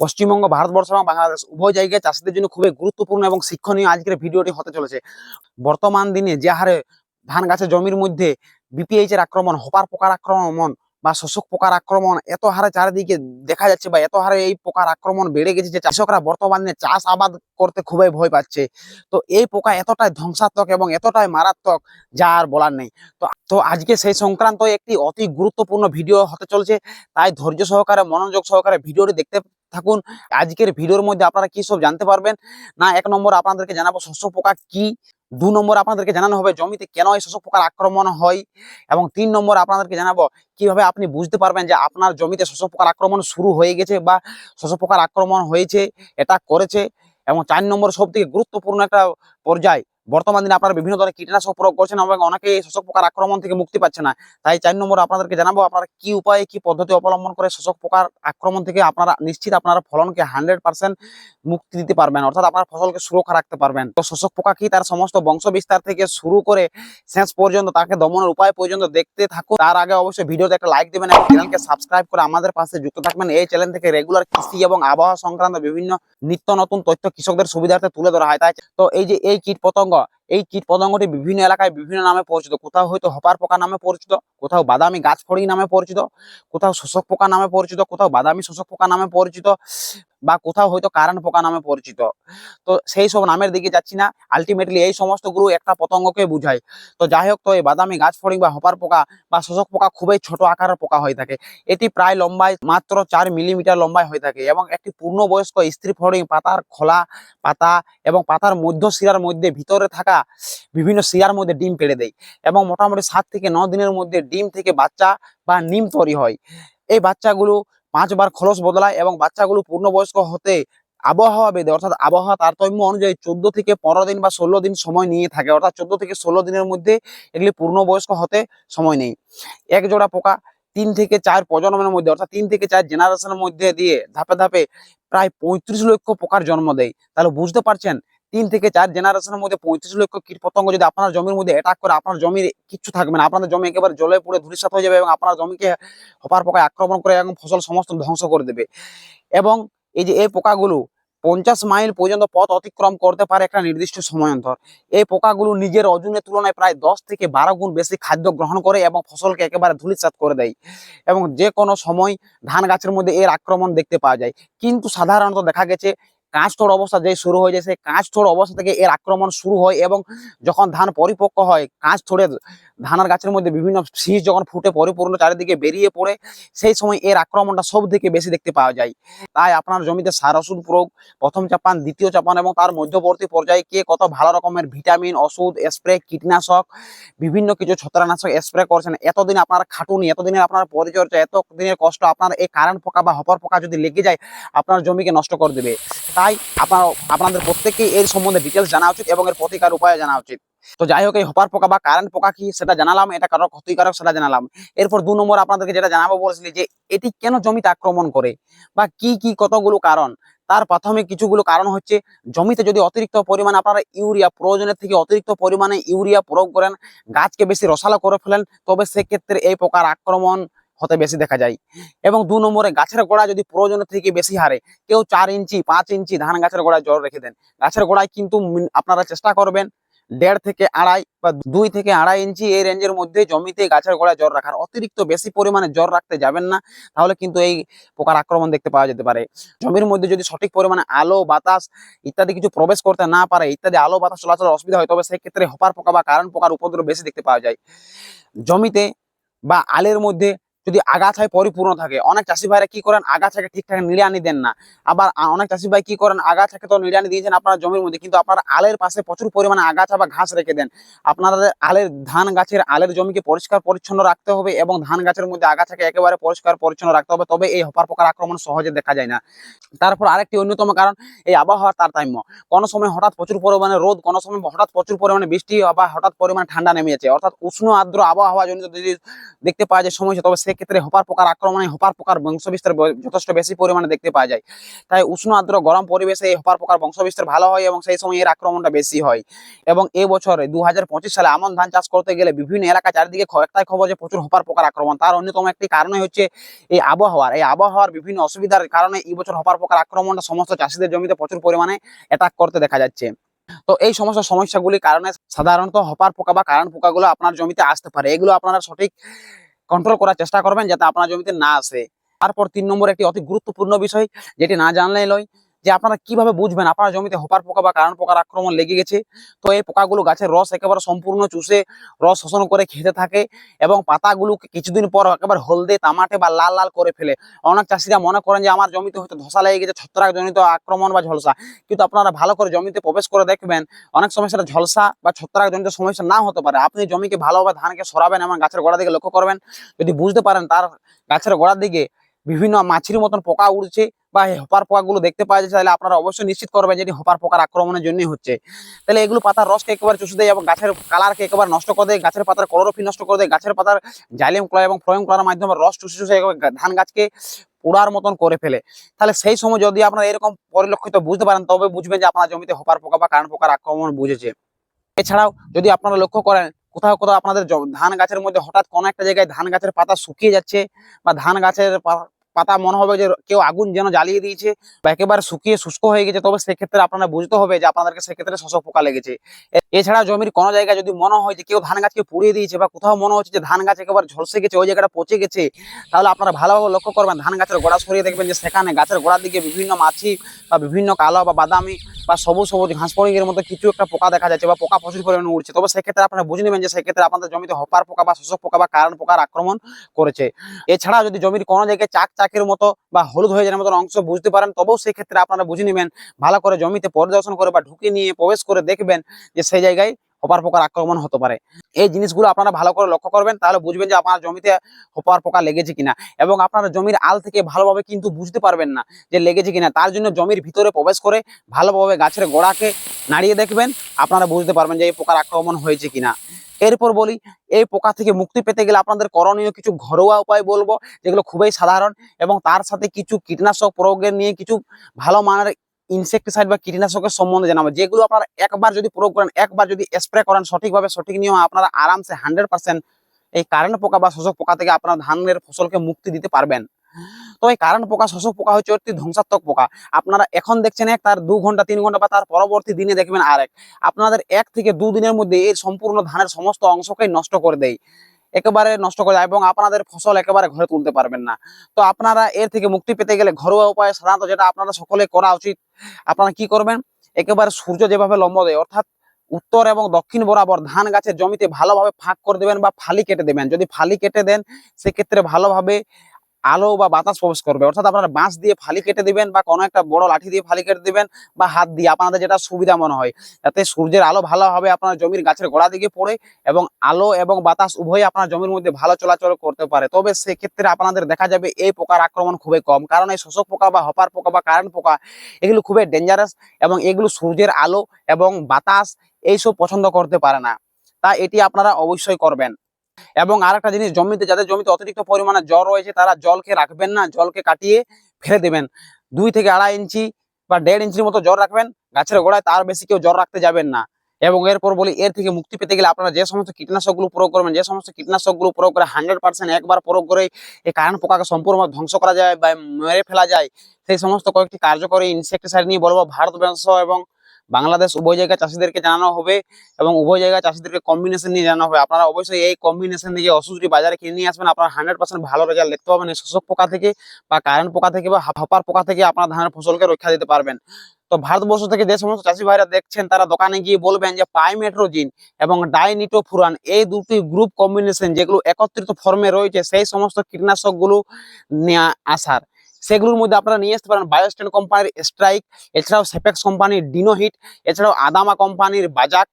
পশ্চিমবঙ্গ, ভারতবর্ষ এবং বাংলাদেশ, উভয় জায়গায় চাষিদের জন্য খুবই গুরুত্বপূর্ণ এবং শিক্ষণীয় আজকের ভিডিওটি হতে চলেছে। বর্তমান দিনে যে হারে ধান গাছের জমির মধ্যে বিপিএইচ এর আক্রমণ, হপার পোকার আক্রমণ বা শোষক পোকার আক্রমণ এত হারে চারিদিকে দেখা যাচ্ছে বা এত হারে এই পোকার আক্রমণ বেড়ে গেছে যে চাষকরা বর্তমানে চাষ আবাদ করতে খুবই ভয় পাচ্ছে। তো এই পোকা এতটাই ধ্বংসাত্মক এবং এতটাই মারাত্মক যা আর বলার নেই। তো তো আজকে সেই সংক্রান্ত একটি অতি গুরুত্বপূর্ণ ভিডিও হতে চলছে। তাই ধৈর্য সহকারে, মনোযোগ সহকারে ভিডিওটি দেখতে থাকুন। আজকের ভিডিওর মধ্যে আপনারা কি সব জানতে পারবেন? না, এক নম্বর আপনাদেরকে জানাব শস্য পোকা কি? দু নম্বর আপনাদেরকে জানানো হবে, জমিতে কেন এই শোষক পোকার আক্রমণ হয়? এবং তিন নম্বর আপনাদেরকে জানাব, কীভাবে আপনি বুঝতে পারবেন যে আপনার জমিতে শোষক পোকার আক্রমণ শুরু হয়ে গেছে বা শোষক পোকার আক্রমণ হয়েছে, এটা করেছে? এবং চার নম্বর সব থেকে গুরুত্বপূর্ণ একটা পর্যায় বর্তমান দিনে আপনারা বিভিন্ন ধরনের কীটনাশক প্রয়োগ করছেন এবং অনেকে এই শোষক পোকার আক্রমণ থেকে মুক্তি পাচ্ছে না। তাই চার নম্বর আপনাদেরকে জানাব, আপনারা কি উপায়ে, কি পদ্ধতি অবলম্বন করে শোষক পোকার আক্রমণ থেকে আপনারা নিশ্চিত আপনারা ফলনকে হান্ড্রেড পার্সেন্ট মুক্তি দিতে পারবেন, অর্থাৎ আপনার ফসলকে সুরক্ষা রাখতে পারবেন। তো শোষক পোকা কি তার সমস্ত বংশ বিস্তার থেকে শুরু করে শেষ পর্যন্ত তাকে দমনের উপায় পর্যন্ত দেখতে থাকুন। তার আগে অবশ্যই ভিডিওতে একটা লাইক দেবেন এবং চ্যানেলকে সাবস্ক্রাইব করে আমাদের পাশে যুক্ত থাকবেন। এই চ্যানেল থেকে রেগুলার কৃষি এবং আবহাওয়া সংক্রান্ত বিভিন্ন নিত্য নতুন তথ্য কৃষকদের সুবিধার্থে তুলে ধরা হয়। তাই তো এই যে এই কীট পতঙ্গ Allah এই কীট পতঙ্গটি বিভিন্ন এলাকায় বিভিন্ন নামে পরিচিত। কোথাও হয়তো হপার পোকা নামে পরিচিত, কোথাও বাদামি গাছ ফড়ি নামে পরিচিত, কোথাও শোষক পোকা নামে পরিচিত, কোথাও বাদামি শোষক পোকা নামে পরিচিত বা কোথাও হয়তো কারণ পোকা নামে পরিচিত। তো সেই সব নামের দিকে যাচ্ছি না। আলটিমেটলি এই সমস্তগুলো একটা পতঙ্গকে বুঝায়। তো যাই হোক, তো এই বাদামি গাছ ফড়িং বা হপার পোকা বা শোষক পোকা খুবই ছোট আকারের পোকা হয়ে থাকে। এটি প্রায় লম্বায় মাত্র চার মিলিমিটার লম্বায় হয়ে থাকে এবং একটি পূর্ণবয়স্ক স্ত্রী ফড়িং পাতার খোলা পাতা এবং পাতার মধ্য শিরার মধ্যে ভিতরে থাকা বিভিন্ন শিরার মধ্যে ডিম পেড়ে দেয় এবং মোটামুটি সাত থেকে ন দিনের মধ্যে ডিম থেকে বাচ্চা বা নিম তৈরি হয়। এই বাচ্চাগুলো পাঁচবার খলস বদলায় এবং বাচ্চাগুলো পূর্ণবয়স্ক হতে আবহাওয়া বেদে অর্থাৎ আবহাওয়া তারতম্য অনুযায়ী চোদ্দ থেকে পনেরো দিন বা ষোলো দিন সময় নিয়ে থাকে, অর্থাৎ চোদ্দ থেকে ষোলো দিনের মধ্যে এগুলি পূর্ণবয়স্ক হতে সময় নেই এক জোড়া পোকা তিন থেকে চার প্রজন্মের মধ্যে, অর্থাৎ তিন থেকে চার জেনারেশনের মধ্যে দিয়ে ধাপে ধাপে প্রায় পঁয়ত্রিশ লক্ষ পোকার জন্ম দেয়। তাহলে বুঝতে পারছেন তিন থেকে চার জেনারেশনের মধ্যে পঁয়ত্রিশ লক্ষ কীট পতঙ্গ যদি আপনার জমির মধ্যে অ্যাটাক করে, আপনার জমির কিচ্ছু থাকবে না। আপনাদের জমি একেবারে জলে পুড়ে ধূলিসাৎ হয়ে যাবে এবং আপনার জমিকে হপার পোকায় আক্রমণ করে এবং ফসল সমস্ত ধ্বংস করে দেবে। এবং এই যে এই পোকাগুলো পঞ্চাশ মাইল পর্যন্ত পথ অতিক্রম করতে পারে একটা নির্দিষ্ট সময় অন্তর। এই পোকাগুলো নিজের ওজনের তুলনায় প্রায় দশ থেকে বারো গুণ বেশি খাদ্য গ্রহণ করে এবং ফসলকে একেবারে ধূলিসাৎ করে দেয়। এবং যে কোনো সময় ধান গাছের মধ্যে এর আক্রমণ দেখতে পাওয়া যায়। কিন্তু সাধারণত দেখা গেছে কাঁচঠোর অবস্থা যে শুরু হয়ে যায়, সেই কাঁচঠোর অবস্থা থেকে এর আক্রমণ শুরু হয় এবং যখন ধান পরিপক্ক হয় কাঁচ ঠোড়ের ধানের গাছের মধ্যে বিভিন্ন শীষ যখন ফুটে পরিপূর্ণ চারিদিকে বেরিয়ে পড়ে, সেই সময় এর আক্রমণটা সব থেকে বেশি দেখতে পাওয়া যায়। তাই আপনার জমিতে সার ওষুধ প্রয়োগ, প্রথম চাপান, দ্বিতীয় চাপান এবং তার মধ্যবর্তী পর্যায়ে কে কত ভালো রকমের ভিটামিন, ওষুধ, স্প্রে, কীটনাশক, বিভিন্ন কিছু ছত্রাকনাশক স্প্রে করছেন, এতদিন আপনার খাটুনি, এতদিনের আপনার পরিচর্যা এত দিনের কষ্ট, আপনার এই কারেন্ট পোকা বা হপর পোকা যদি লেগে যায়, আপনার জমিকে নষ্ট করে দেবে। তাই আপনার আপনাদের প্রত্যেককেই এর সম্বন্ধে ডিটেলস জানা উচিত এবং এর প্রতিকার উপায় জানা উচিত। তো যাই হোক, এই হপার পোকা বা কারেন্ট পোকা কি সেটা জানালাম, এটা কারও ক্ষতিকারক সেটা জানালাম। এরপর দু নম্বর আপনাদেরকে যেটা জানাব বলেছিলি যে, এটি কেন জমিতে আক্রমণ করে বা কি কি কতগুলো কারণ? তার প্রাথমিক কিছুগুলো কারণ হচ্ছে, জমিতে যদি অতিরিক্ত পরিমাণে আপনারা ইউরিয়া, প্রয়োজনের থেকে অতিরিক্ত পরিমাণে ইউরিয়া প্রয়োগ করেন, গাছকে বেশি রসালো করে ফেলেন, তবে সেক্ষেত্রে এই পোকার আক্রমণ হতে বেশি দেখা যায়। এবং দু নম্বরে গাছের গোড়া যদি প্রয়োজনের থেকে বেশি হারে, কেউ চার ইঞ্চি, পাঁচ ইঞ্চি ধান গাছের গোড়ায় জল রেখে দেন। গাছের গোড়ায় কিন্তু আপনারা চেষ্টা করবেন দেড় থেকে আড়াই বা দুই থেকে আড়াই ইঞ্চি এই রেঞ্জের মধ্যে জমিতে গাছের গোড়ায় জ্বর রাখার। অতিরিক্ত বেশি পরিমাণে জ্বর রাখতে যাবেন না, তাহলে কিন্তু এই পোকার আক্রমণ দেখতে পাওয়া যেতে পারে। জমির মধ্যে যদি সঠিক পরিমাণে আলো, বাতাস ইত্যাদি কিছু প্রবেশ করতে না পারে, ইত্যাদি আলো, বাতাস চলাচল অসুবিধা হয়, তবে সেই ক্ষেত্রে হপার পোকা বা কারণ পোকার উপদ্রব বেশি দেখতে পাওয়া যায়। জমিতে বা আলের মধ্যে যদি আগাছায় পরিপূর্ণ থাকে। অনেক চাষি ভাইরা কি করেন? আগাছাকে ঠিকঠাক নিড়ানি দেন না। আবার অনেক চাষি ভাই কি করেন? আগাছাকে তো নিড়ানি দিয়েছেন আপনার জমির মধ্যে। কিন্তু আপনার আলের পাশে প্রচুর পরিমাণে আগাছা বা ঘাস রেখে দেন। আপনাদের আলের ধান গাছের আলের জমিকে পরিষ্কার পরিচ্ছন্ন রাখতে হবে এবং ধান গাছের মধ্যে আগাছাকে একেবারে পরিষ্কার পরিচ্ছন্ন রাখতে হবে। তবে এই হপার পোকার আক্রমণ সহজে দেখা যায় না। তারপর আরেকটি অন্যতম কারণ, এই আবহাওয়ার তারতম্য। কোনো সময় হঠাৎ প্রচুর পরিমাণে রোদ, কোনো সময় হঠাৎ প্রচুর পরিমাণে বৃষ্টি বা হঠাৎ পরিমাণে ঠান্ডা নেমে যাচ্ছে। অর্থাৎ উষ্ণ আর্দ্র আবহাওয়া জনিত যদি দেখতে পাওয়া যায় সময়, তবে সেক্ষেত্রে সেক্ষেত্রে হপার পোকার আক্রমণে হপার পোকার বংশবিস্তার যথেষ্ট বেশি পরিমাণে দেখতে পাওয়া যায়। তাই উষ্ণ আর্দ্র গরম পরিবেশে এই হপার পোকার বংশবিস্তার ভালো হয় এবং সেই সময় এর আক্রমণটা বেশি হয়। এবং এই বছরে দু সালে আমন ধান চাষ করতে গেলে বিভিন্ন এলাকা চারিদিকে একটাই খবর যে প্রচুর হপার পোকার আক্রমণ। তার অন্যতম একটি কারণে হচ্ছে এই আবহাওয়ার। এই আবহাওয়ার বিভিন্ন অসুবিধার কারণে এই বছর হপার পোকার আক্রমণটা সমস্ত চাষিদের জমিতে প্রচুর পরিমাণে অ্যাটাক করতে দেখা যাচ্ছে। তো এই সমস্ত সমস্যাগুলির কারণে সাধারণত হপার পোকা বা কারণ পোকাগুলো আপনার জমিতে আসতে পারে। এগুলো আপনারা সঠিক কন্ট্রোল করার চেষ্টা করবেন যাতে আপনার জমিতে না আসে। তারপর তিন নম্বর একটি অতি গুরুত্বপূর্ণ বিষয়, যেটি না জানলে লয় যে আপনারা কীভাবে বুঝবেন? আপনার জমিতে হপার পোকা বা কারণ পোকার আক্রমণ লেগে গেছে, তো এই পোকাগুলো গাছের রস একেবারে সম্পূর্ণ চুষে, রস শোষণ করে খেতে থাকে এবং পাতাগুলোকে কিছুদিন পর একেবারে হলদে, তামাটে বা লাল লাল করে ফেলে। অনেক চাষিরা মনে করেন যে, আমার জমিতে হয়তো ধসা লেগে গেছে ছত্রাক জনিত আক্রমণ বা ঝলসা। কিন্তু আপনারা ভালো করে জমিতে প্রবেশ করে দেখবেন, অনেক সময় সেটা ঝলসা বা ছত্রাক জনিত সমস্যা না হতে পারে। আপনি জমিকে ভালোভাবে ধানকে সরাবেন এবং গাছের গোড়া দিকে লক্ষ্য করবেন। যদি বুঝতে পারেন, তার গাছের গোড়ার দিকে বিভিন্ন মাছির মতন পোকা উড়ছে বা হপার পোকাগুলো দেখতে পাওয়া যাচ্ছে, তাহলে আপনারা অবশ্যই নিশ্চিত করবেন যে এটি হপার পোকার আক্রমণের জন্যই হচ্ছে। তাহলে এগুলো পাতার রসকে একেবারে চুষে দেয় এবং গাছের কালারকে একেবারে নষ্ট করে দেয়, গাছের পাতার ক্লোরোফিল নষ্ট করে দেয়, গাছের পাতার জাইলিয়াম ক্লয় এবং ফ্লোয়েম ক্লয়ের মাধ্যমে রস চুষে চুষে ধান গাছকে পোড়ার মতন করে ফেলে। তাহলে সেই সময় যদি আপনারা এরকম পরিলক্ষিত বুঝতে পারেন, তবে বুঝবেন যে আপনার জমিতে হোপার পোকা বা কারণ পোকার আক্রমণ বুঝেছে। এছাড়াও যদি আপনারা লক্ষ্য করেন, কোথাও কোথাও আপনাদের ধান গাছের মধ্যে হঠাৎ কোনো একটা জায়গায় ধান গাছের পাতা শুকিয়ে যাচ্ছে বা ধান গাছের পাতা মনে হবে যে কেউ আগুন যেন জ্বালিয়ে দিয়েছে বা একেবারে শুকিয়ে শুষ্ক হয়ে গেছে, তবে সেক্ষেত্রে আপনারা বুঝতে হবে যে আপনাদেরকে সেক্ষেত্রে শোষক পোকা লেগেছে। এছাড়া জমির কোনো জায়গায় যদি মনে হয় যে কেউ ধান গাছকে পুড়িয়ে দিয়েছে বা কোথাও মনে হচ্ছে যে ধান গাছ একেবারে ঝলসে গেছে, ওই জায়গাটা পচে গেছে, তাহলে আপনারা ভালোভাবে লক্ষ্য করবেন। ধান গাছের গোড়া সরিয়ে দেখবেন যে সেখানে গাছের গোড়ার দিকে বিভিন্ন মাছি বা বিভিন্ন কালো বা বাদামি বা সবুজ সবুজ ঘাস পরিঙের মতো কিছু একটা পোকা দেখা যাচ্ছে বা পোকা প্রচুর পরিমাণে উঠছে তবে সেক্ষেত্রে আপনারা বুঝে নেবেন যে সেক্ষেত্রে আপনাদের জমিতে হপার পোকা বা শোষক পোকা বা কারণ পোকার আক্রমণ করেছে। এছাড়া যদি জমির কোনো জায়গায় চাক চাকের মতো বা হলুদ হয়ে যাওয়ার মতো অংশ বুঝতে পারেন, তবেও সেক্ষেত্রে আপনারা বুঝে নেবেন, ভালো করে জমিতে পরিদর্শন করে বা ঢুকে নিয়ে প্রবেশ করে দেখবেন যে সেই জায়গায় হপার পোকার আক্রমণ হতে পারে। এই জিনিসগুলো আপনারা ভালো করে লক্ষ্য করবেন, তাহলে বুঝবেন যে আপনার জমিতে হপার পোকা লেগেছে কিনা। এবং আপনারা জমির আল থেকে ভালোভাবে কিন্তু বুঝতে পারবেন না যে লেগেছে কিনা। তার জন্য জমির ভিতরে প্রবেশ করে ভালোভাবে গাছের গোড়াকে নাড়িয়ে দেখবেন, আপনারা বুঝতে পারবেন যে এই পোকার আক্রমণ হয়েছে কিনা। এরপর বলি, এই পোকা থেকে মুক্তি পেতে গেলে আপনাদের করণীয় কিছু ঘরোয়া উপায় বলব, যেগুলো খুবই সাধারণ এবং তার সাথে কিছু কীটনাশক প্রয়োগের নিয়ে কিছু ভালো মানের ইনসেকটিসাইড বা কীটনাশকের সম্বন্ধে জানাব। যেগুলো আপনারা একবার যদি প্রয়োগ করেন, একবার যদি স্প্রে করেন, সঠিকভাবে সঠিক নিয়ম আপনারা আরামসে হান্ড্রেড পার্সেন্ট এই কারেন্ট পোকা বা শোষক পোকা থেকে আপনার ধানের ফসলকে মুক্তি দিতে পারবেন। তো এই কারণ পোকা, শোষক পোকা হচ্ছে একটি ধ্বংসাত্মক পোকা। আপনারা এখন দেখছেন এক, তার দু ঘণ্টা, তিন ঘণ্টা বা তার পরবর্তী দিনে দেখবেন আরেক। আপনাদের এক থেকে দু দিনের মধ্যে এর সম্পূর্ণ ধানের সমস্ত অংশকেই নষ্ট করে দেয়। একেবারে নষ্ট করে যায় এবং আপনাদের ফসল একেবারে ঘরে তুলতে পারবেন না। তো আপনারা এর থেকে মুক্তি পেতে গেলে ঘরোয়া উপায় সাধারণত যেটা আপনারা সকলে করা উচিত, আপনারা কি করবেন? একেবারে সূর্য যেভাবে লম্ব দেয়, অর্থাৎ উত্তর এবং দক্ষিণ বরাবর ধান গাছের জমিতে ভালোভাবে ফাঁক করে দেবেন বা ফালি কেটে দেবেন। যদি ফালি কেটে দেন, সেক্ষেত্রে ভালোভাবে আলো বা বাতাস প্রবেশ করবে। অর্থাৎ আপনারা বাঁশ দিয়ে ফালি কেটে দিবেন বা কোনো একটা বড় লাঠি দিয়ে ফালি কেটে দিবেন বা হাত দিয়ে আপনাদের যেটা সুবিধা মনে হয়। যাতে সূর্যের আলো ভালোভাবে আপনার জমির গাছের গোড়া দিকে পড়ে এবং আলো এবং বাতাস উভয়ই আপনার জমির মধ্যে ভালো চলাচল করতে পারে। তবে সেক্ষেত্রে আপনাদের দেখা যাবে এই পোকার আক্রমণ খুবই কম। কারণ এই শোষক পোকা বা হপার পোকা বা কারেন্ট পোকা, এগুলো খুবই ডেঞ্জারাস এবং এগুলো সূর্যের আলো এবং বাতাস এইসব পছন্দ করতে পারে না। তা এটি আপনারা অবশ্যই করবেন। এবং আরেকটা জিনিস, জমিতে যাদের জমিতে অতিরিক্ত পরিমাণে জল রয়েছে, তারা জলকে রাখবেন না, জলকে কাটিয়ে ফেলে দেবেন। দুই থেকে আড়াই ইঞ্চি বা দেড় ইঞ্চির মতো জল রাখবেন, গাছের গোড়ায় তার বেশি কেউ জল রাখতে যাবেন না। এবং এরপর বলি, এর থেকে মুক্তি পেতে গেলে আপনারা যে সমস্ত কীটনাশকগুলো প্রয়োগ করবেন, যে সমস্ত কীটনাশকগুলো প্রয়োগ করে হান্ড্রেড পার্সেন্ট একবার প্রয়োগ করে এই কারণ পোকাকে সম্পূর্ণ ধ্বংস করা যায় বা মেরে ফেলা যায়, সেই সমস্ত কয়েকটি কার্যকরী ইনসেক্টিসাইড নিয়ে বলব ভারতবর্ষ এবং বাংলাদেশ উভয় জায়গায় চাষিদেরকে জানানো হবে এবং উভয় জায়গায় চাষিদেরকে কম্বিনেশন নিয়ে জানানো হবে। আপনারা অবশ্যই এই কম্বিনেশন দিয়ে ওষুধটি বাজারে কিনে নিয়ে আসবেন, আপনারা হান্ড্রেড পার্সেন্ট ভালো রেজাল্ট দেখতে পাবেন শোষক পোকা থেকে বা কারেন্ট পোকা থেকে বা হাপার পোকা থেকে আপনার ধানের ফসলকে রক্ষা দিতে পারবেন। তো ভারতবর্ষ থেকে যে সমস্ত চাষি ভাইরা দেখছেন, তারা দোকানে গিয়ে বলবেন যে পাইমেট্রোজিন এবং ডাইনিটোফুরান এই দুটি গ্রুপ কম্বিনেশন যেগুলো একত্রিত ফর্মে রয়েছে, সেই সমস্ত কীটনাশকগুলো নেওয়া আসার। সেগুলোর মধ্যে আপনারা নিয়ে আসতে পারেন বায়োস্ট্যান্ড কোম্পানির স্ট্রাইক এছাড়াও সেপেক্স কোম্পানির ডিনোহিট এছাড়াও আদামা কোম্পানির বাজাক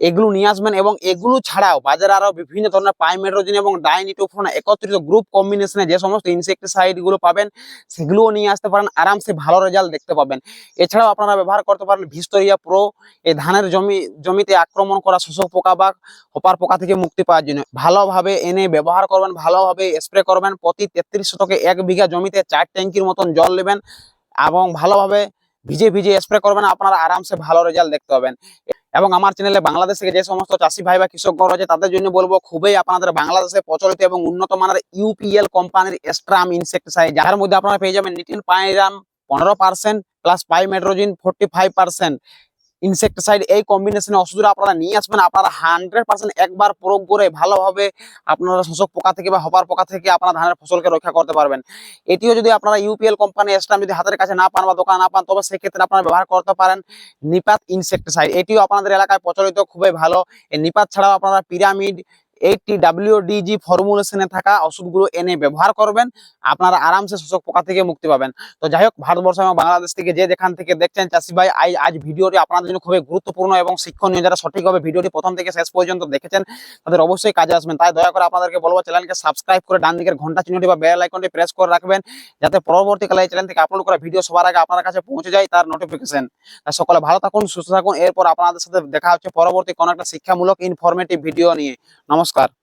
এগুলো নিয়ে আসবেন এবং এগুলো ছাড়াও বাজারে আরও বিভিন্ন ধরনের পাইমেট্রোজিন এবং ডাইনিটোফোন একত্রিত গ্রুপ কম্বিনেশনে যে সমস্ত ইনসেক্টিসাইডগুলো পাবেন, সেগুলোও নিয়ে আসতে পারেন, আরামসে ভালো রেজাল্ট দেখতে পাবেন। এছাড়াও আপনারা ব্যবহার করতে পারেন ভিস্টোরিয়া প্রো এই ধানের জমি, জমিতে আক্রমণ করা শোষক পোকা বা হোপার পোকা থেকে মুক্তি পাওয়ার জন্য। ভালোভাবে এনে ব্যবহার করবেন, ভালোভাবে স্প্রে করবেন, প্রতি তেত্রিশ শতকে এক বিঘা জমিতে চার ট্যাঙ্কির মতন জল নেবেন এবং ভালোভাবে ভিজে ভিজে স্প্রে করবেন, আপনারা আরামসে ভালো রেজাল্ট দেখতে পাবেন। এবং আমার চ্যানেলে বাংলাদেশ থেকে যে সমস্ত চাষি ভাই বা কৃষকগণ রয়েছে তাদের জন্য বলব খুবই আপনাদের বাংলাদেশে প্রচলিত এবং উন্নত মানের ইউপিএল কোম্পানির স্ট্রাম ইনসেক্টিসাইড যার মধ্যে আপনারা পেয়ে যাবেন নিটিল পাইরাম পনেরো percent plus pymetrozine forty five percent insecticide এই কম্বিনেশনে ওষুধটা আপনারা নিয়ে আসবেন, আপনারা হান্ড্রেড পার্সেন্ট একবার প্রয়োগ করে ভালোভাবে আপনারা শোষক পোকা থেকে বা হপার পোকা থেকে আপনারা ধানের ফসলকে রক্ষা করতে পারবেন। এটিও যদি আপনারা ইউপিএল কোম্পানি এসলাম যদি হাতের কাছে না পান বা দোকান না পান, তবে সেক্ষেত্রে আপনারা ব্যবহার করতে পারেন নিপাত ইনসেক্টিসাইড এটিও আপনাদের এলাকায় প্রচলিত, খুবই ভালো। এই নিপাত ছাড়াও আপনারা পিরামিড এইটটি ডাব্লিউডিজি ফর্মুলেশনে থাকা ওষুধগুলো এনে ব্যবহার করবেন, আপনারা আরামসে শোষক পোকা থেকে মুক্তি পাবেন। তো যাই হোক, ভারতবর্ষ এবং বাংলাদেশ থেকে যে যেখান থেকে দেখছেন, চাষি ভাই আজ ভিডিওটি আপনাদের জন্য খুবই গুরুত্বপূর্ণ এবং শিক্ষণীয়। যারা সঠিকভাবে ভিডিওটি প্রথম থেকে শেষ পর্যন্ত দেখেছেন, তাদের অবশ্যই কাজে আসবেন। তাই দয়া করে আপনাদেরকে বলব, চ্যানেলকে সাবস্ক্রাইব করে ডান দিকের ঘণ্টা চিহ্নটি বা বেল আইকনটি প্রেস করে রাখবেন, যাতে পরবর্তীকালে এই চ্যানেল থেকে আপলোড করা ভিডিও সবার আগে আপনার কাছে পৌঁছে যায় তার নোটিফিকেশন সকলে ভালো থাকুন, সুস্থ থাকুন। এরপর আপনাদের সাথে দেখা হচ্ছে পরবর্তী কোনো একটা শিক্ষামূলক ইনফরমেটিভ ভিডিও নিয়ে। নমস্কার